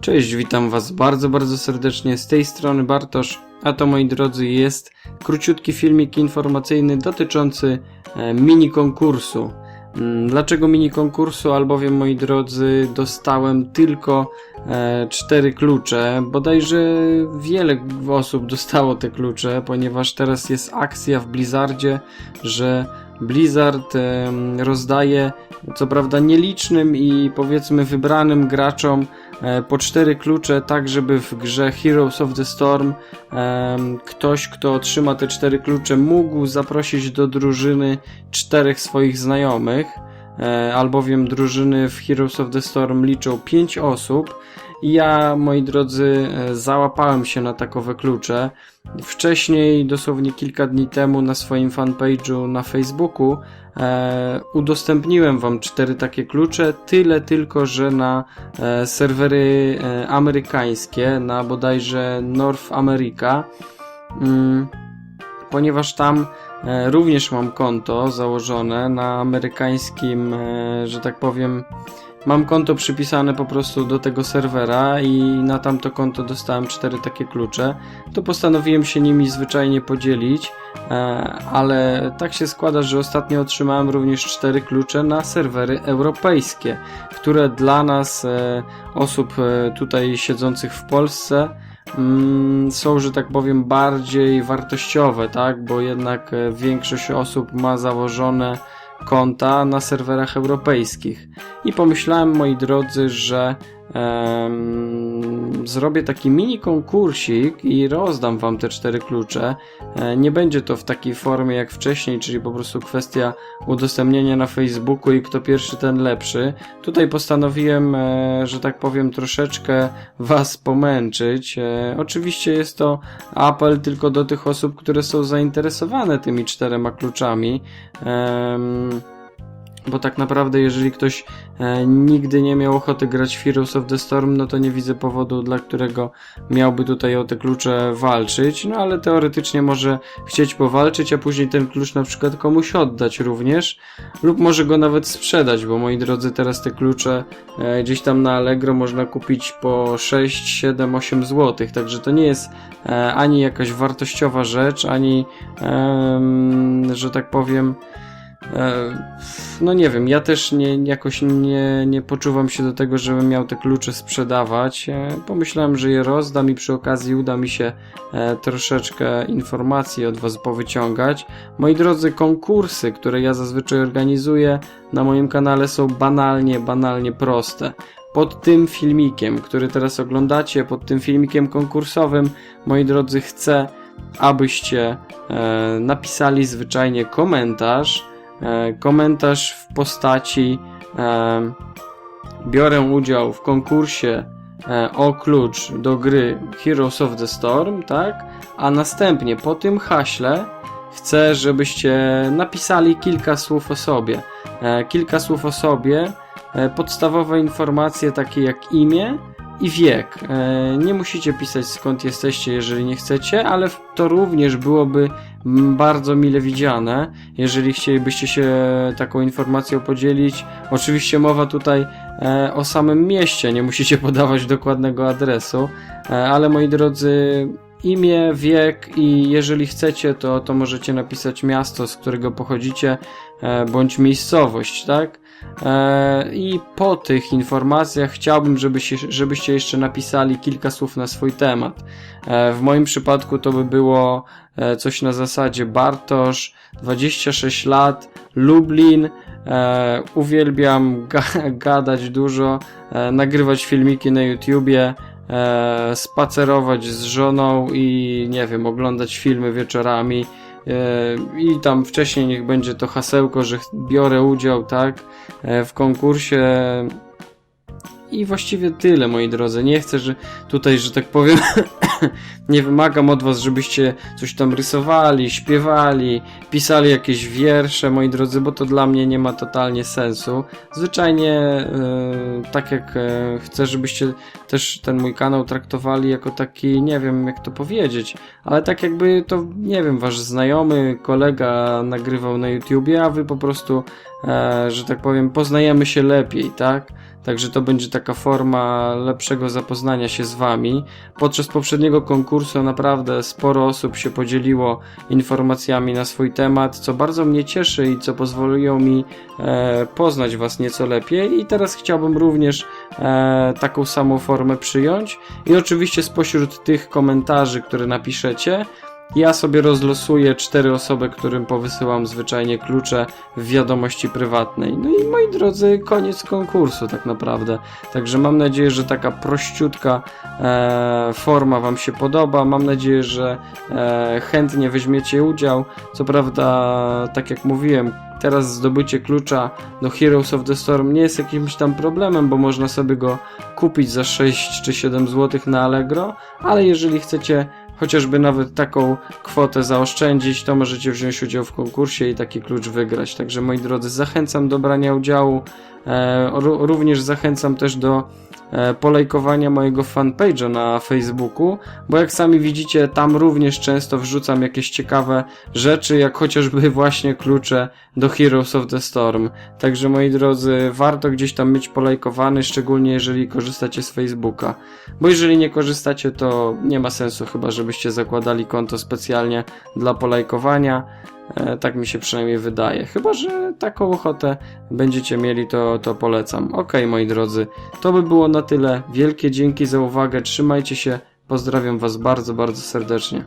Cześć, witam Was bardzo, bardzo serdecznie. Z tej strony Bartosz, a to moi drodzy jest króciutki filmik informacyjny dotyczący e, mini konkursu. Mm, Dlaczego mini konkursu? Albowiem moi drodzy dostałem tylko e, cztery klucze. Bodajże wiele osób dostało te klucze, ponieważ teraz jest akcja w Blizzardzie, że Blizzard em, rozdaje co prawda nielicznym i powiedzmy wybranym graczom e, po cztery klucze, tak żeby w grze Heroes of the Storm ktoś, kto otrzyma te cztery klucze, mógł zaprosić do drużyny czterech swoich znajomych, e, albowiem drużyny w Heroes of the Storm liczą pięć osób. I ja, moi drodzy, e, załapałem się na takowe klucze. Wcześniej, dosłownie kilka dni temu, na swoim fanpage'u na Facebooku e, udostępniłem Wam cztery takie klucze. Tyle tylko, że na e, serwery e, amerykańskie, na bodajże North America, mm, ponieważ tam e, również mam konto założone na amerykańskim, e, że tak powiem, Mam konto przypisane po prostu do tego serwera i na tamto konto dostałem cztery takie klucze. To postanowiłem się nimi zwyczajnie podzielić, e, ale tak się składa, że ostatnio otrzymałem również cztery klucze na serwery europejskie, które dla nas, e, osób e, tutaj siedzących w Polsce, mm, są, że tak powiem, bardziej wartościowe, tak? Bo jednak większość osób ma założone konta na serwerach europejskich. I pomyślałem, moi drodzy, że em, zrobię taki mini konkursik i rozdam wam te cztery klucze. E, nie będzie to w takiej formie jak wcześniej, czyli po prostu kwestia udostępnienia na Facebooku i kto pierwszy, ten lepszy. Tutaj postanowiłem, e, że tak powiem, troszeczkę was pomęczyć. E, oczywiście jest to apel tylko do tych osób, które są zainteresowane tymi czterema kluczami. Bo tak naprawdę, jeżeli ktoś e, nigdy nie miał ochoty grać w Heroes of the Storm, no to nie widzę powodu, dla którego miałby tutaj o te klucze walczyć. No ale teoretycznie może chcieć powalczyć, a później ten klucz na przykład komuś oddać również, lub może go nawet sprzedać, bo moi drodzy, teraz te klucze e, gdzieś tam na Allegro można kupić po 6, 7, 8 zł, także to nie jest e, ani jakaś wartościowa rzecz, ani, em, że tak powiem, E, No nie wiem, ja też nie, jakoś nie, nie poczuwam się do tego, żebym miał te klucze sprzedawać. E, Pomyślałem, że je rozdam i przy okazji uda mi się e, troszeczkę informacji od Was powyciągać. Moi drodzy, konkursy, które ja zazwyczaj organizuję na moim kanale są banalnie, banalnie proste. Pod tym filmikiem, który teraz oglądacie, pod tym filmikiem konkursowym, moi drodzy, chcę, abyście e, napisali zwyczajnie komentarz, e, komentarz w postaci e, biorę udział w konkursie e, o klucz do gry Heroes of the Storm, tak? A następnie po tym haśle chcę, żebyście napisali kilka słów o sobie. E, kilka słów o sobie, e, podstawowe informacje takie jak imię i wiek. E, nie musicie pisać skąd jesteście, jeżeli nie chcecie, ale to również byłoby bardzo mile widziane, jeżeli chcielibyście się taką informacją podzielić. Oczywiście mowa tutaj e, o samym mieście, nie musicie podawać dokładnego adresu, e, ale moi drodzy, imię, wiek i jeżeli chcecie, to, to możecie napisać miasto, z którego pochodzicie, bądź miejscowość, tak? E, I po tych informacjach chciałbym, żebyście, żebyście jeszcze napisali kilka słów na swój temat. E, W moim przypadku to by było e, coś na zasadzie Bartosz, 26 lat, Lublin, uwielbiam ga gadać dużo, nagrywać filmiki na YouTubie, spacerować z żoną i nie wiem, oglądać filmy wieczorami. E, I tam wcześniej niech będzie to hasełko, że biorę udział, tak, e, w konkursie. I właściwie tyle, moi drodzy. Nie chcę, że tutaj, że tak powiem, nie wymagam od was, żebyście coś tam rysowali, śpiewali, pisali jakieś wiersze, moi drodzy, bo to dla mnie nie ma totalnie sensu. Zwyczajnie, e, tak jak e, chcę, żebyście też ten mój kanał traktowali jako taki, nie wiem jak to powiedzieć, ale tak jakby to, nie wiem, wasz znajomy, kolega nagrywał na YouTubie, a wy po prostu że tak powiem, poznajemy się lepiej, tak? Także to będzie taka forma lepszego zapoznania się z Wami. Podczas poprzedniego konkursu naprawdę sporo osób się podzieliło informacjami na swój temat, co bardzo mnie cieszy i co pozwoliło mi e, poznać Was nieco lepiej. I teraz chciałbym również e, taką samą formę przyjąć. I oczywiście spośród tych komentarzy, które napiszecie, ja sobie rozlosuję cztery osoby, którym powysyłam zwyczajnie klucze w wiadomości prywatnej. No i moi drodzy, koniec konkursu tak naprawdę. Także mam nadzieję, że taka prościutka e, forma Wam się podoba. Mam nadzieję, że e, chętnie weźmiecie udział. Co prawda, tak jak mówiłem, teraz zdobycie klucza do Heroes of the Storm nie jest jakimś tam problemem, bo można sobie go kupić za 6 czy 7 zł na Allegro, ale jeżeli chcecie chociażby nawet taką kwotę zaoszczędzić, to możecie wziąć udział w konkursie i taki klucz wygrać. Także moi drodzy, zachęcam do brania udziału. E, ró- również zachęcam też do e, polajkowania mojego fanpage'a na Facebooku, bo jak sami widzicie, tam również często wrzucam jakieś ciekawe rzeczy, jak chociażby właśnie klucze do Heroes of the Storm. Także moi drodzy, warto gdzieś tam mieć polajkowany, szczególnie jeżeli korzystacie z Facebooka. Bo jeżeli nie korzystacie, to nie ma sensu chyba, żebyście zakładali konto specjalnie dla polajkowania. E, tak mi się przynajmniej wydaje. Chyba, że taką ochotę będziecie mieli, to, to polecam. Ok, moi drodzy, to by było na tyle. Wielkie dzięki za uwagę. Trzymajcie się. Pozdrawiam Was bardzo, bardzo serdecznie.